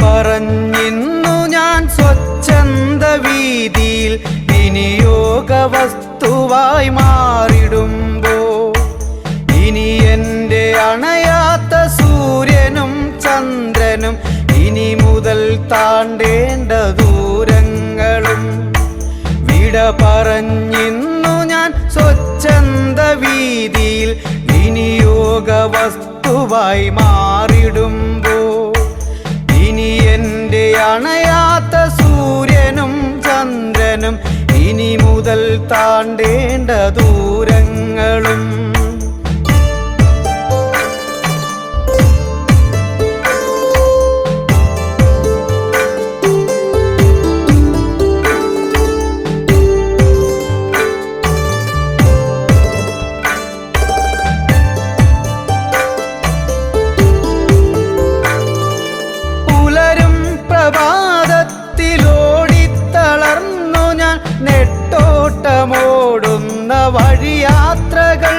പറഞ്ഞിന്നു ഞാൻ സ്വച്ഛന്ത വീതിയിൽ വിനിയോഗ വസ്തുവായി മാറിടുമ്പോ ഇനി എന്റെ അണയാത്ത സൂര്യനും ചന്ദ്രനും ഇനി മുതൽ താണ്ടേണ്ട ദൂരങ്ങളും വിട പറഞ്ഞിന്നു ഞാൻ സ്വച്ഛന്ത വീതിയിൽ വിനിയോഗ വസ്തുവായി മാറിടുമ്പോ എന്റെ അണയാത്ത സൂര്യനും ചന്ദ്രനും ഇനി മുതൽ താണ്ടേണ്ട ദൂരങ്ങളും നെട്ടോട്ടമോടുന്ന വഴിയാത്രകൾ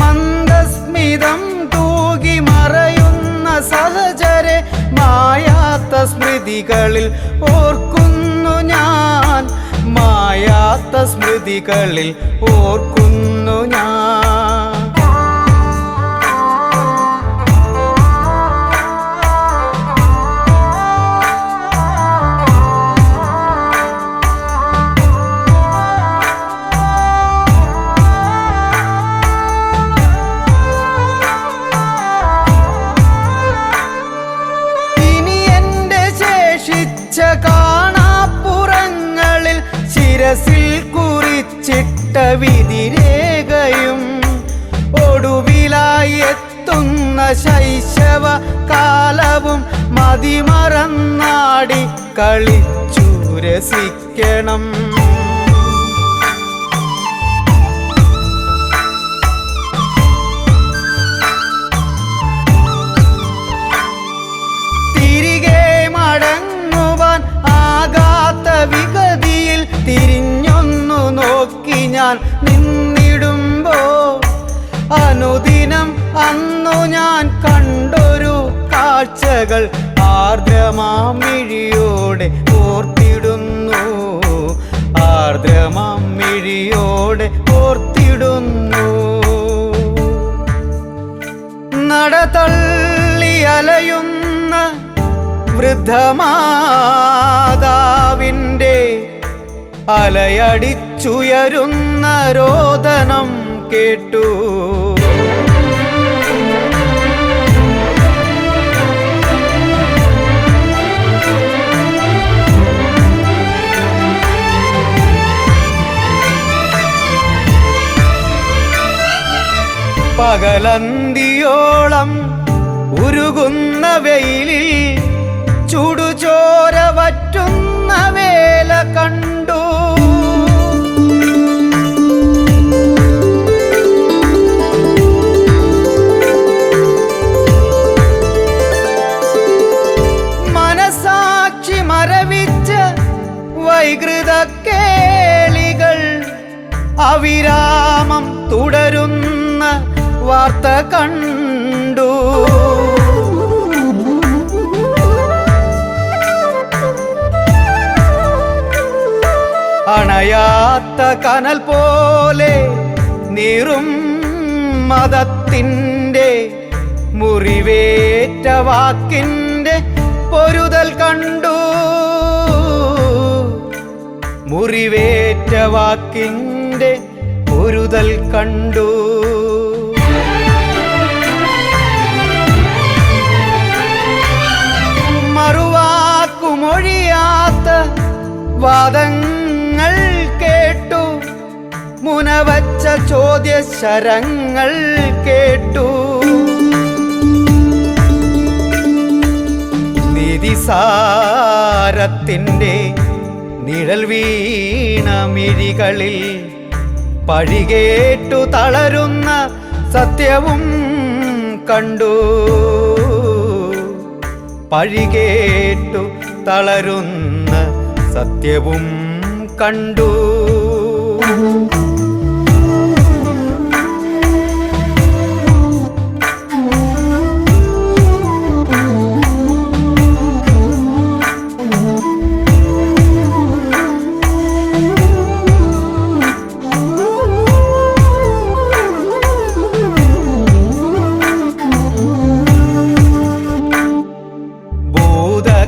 മന്ദസ്മിതം തൂകി മറയുന്ന സഹചരെ മായാത്ത സ്മൃതികളിൽ ഓർക്കുന്നു ഞാൻ. മായാത്ത സ്മൃതികളിൽ ഓർക്കുന്നു ഞാൻ. ശേഷിച്ച കാണാപ്പുറങ്ങളിൽ ശിരസിൽ കുറിച്ചിട്ട വിധിരേഖയും. ഒടുവിലായി എത്തുന്ന ശൈശവ കാലവും മതിമറന്നാടി കളിച്ചു രസിക്കണം. കാഴ്ചകൾ ആർദ്രമാമിഴിയോടെ ഓർത്തിടുന്നു ആർദ്രമാമിഴിയോടെ ഓർത്തിടുന്നു നടതള്ളി അലയുന്ന വൃദ്ധമാതാവിന്റെ അലയടിച്ചുയരുന്ന രോദനം കേട്ടു. പകലന്തിയോളം ഉരുകുന്ന വെയിലിൽ ചുടുചോര വറ്റുന്ന വേല കണ്ടു. മനസാക്ഷി മരവിച്ച് വൈകൃത കേളികൾ അവിരാമം തുടരുന്ന വാർത്ത കണ്ടു. അണയാത്ത കനൽ പോലെ നീറും മതത്തിന്റെ മുറിവേറ്റ വാക്കിന്റെ പൊരുതൽ കണ്ടു. മുറിവേറ്റ വാക്കിന്റെ പൊരുതൽ കണ്ടു. മുനവച്ച ചോദ്യ ശരങ്ങൾ കേട്ടു. നിധിസാരത്തിന്റെ നിഴൽ വീണ മിഴികളിൽ പഴികേട്ടു തളരുന്ന സത്യവും കണ്ടു. പഴികേട്ടു തളരുന്ന സത്യവും കണ്ടു.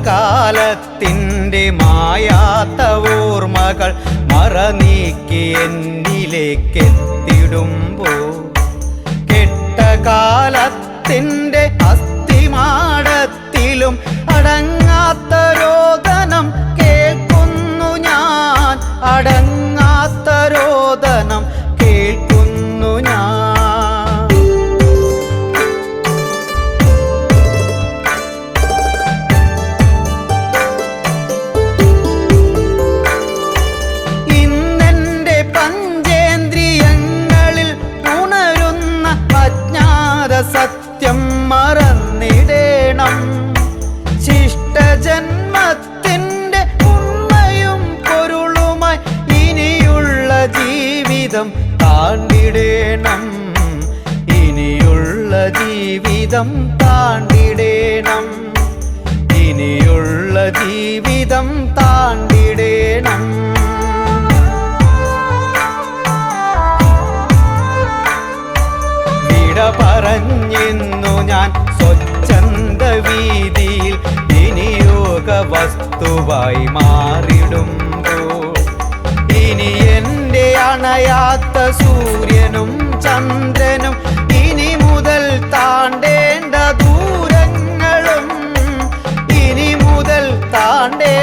കാലത്തിന്റെ മായാത്ത ഓർമ്മകൾ മറനീക്കി എന്നിലേക്കെത്തിടുമ്പോൾ കെട്ട കാലത്തിന്റെ അസ്ഥിമാടത്തിലും താണ്ടിടേണം. ഇനിയുള്ള ജീവിതം താണ്ടിടേണം. ഇനിയുള്ള ജീവിതം താണ്ടിടേണം. വിട പറഞ്ഞെന്നു ഞാൻ സ്വച്ഛന്ത വീതിയിൽ വിനിയോഗ വസ്തുവായി മാറിടുമ്പോൾ അണയാത്ത സൂര്യനും ചന്ദ്രനും ഇനി മുതൽ താണ്ടേണ്ട ദൂരങ്ങളും ഇനി മുതൽ താണ്ടേ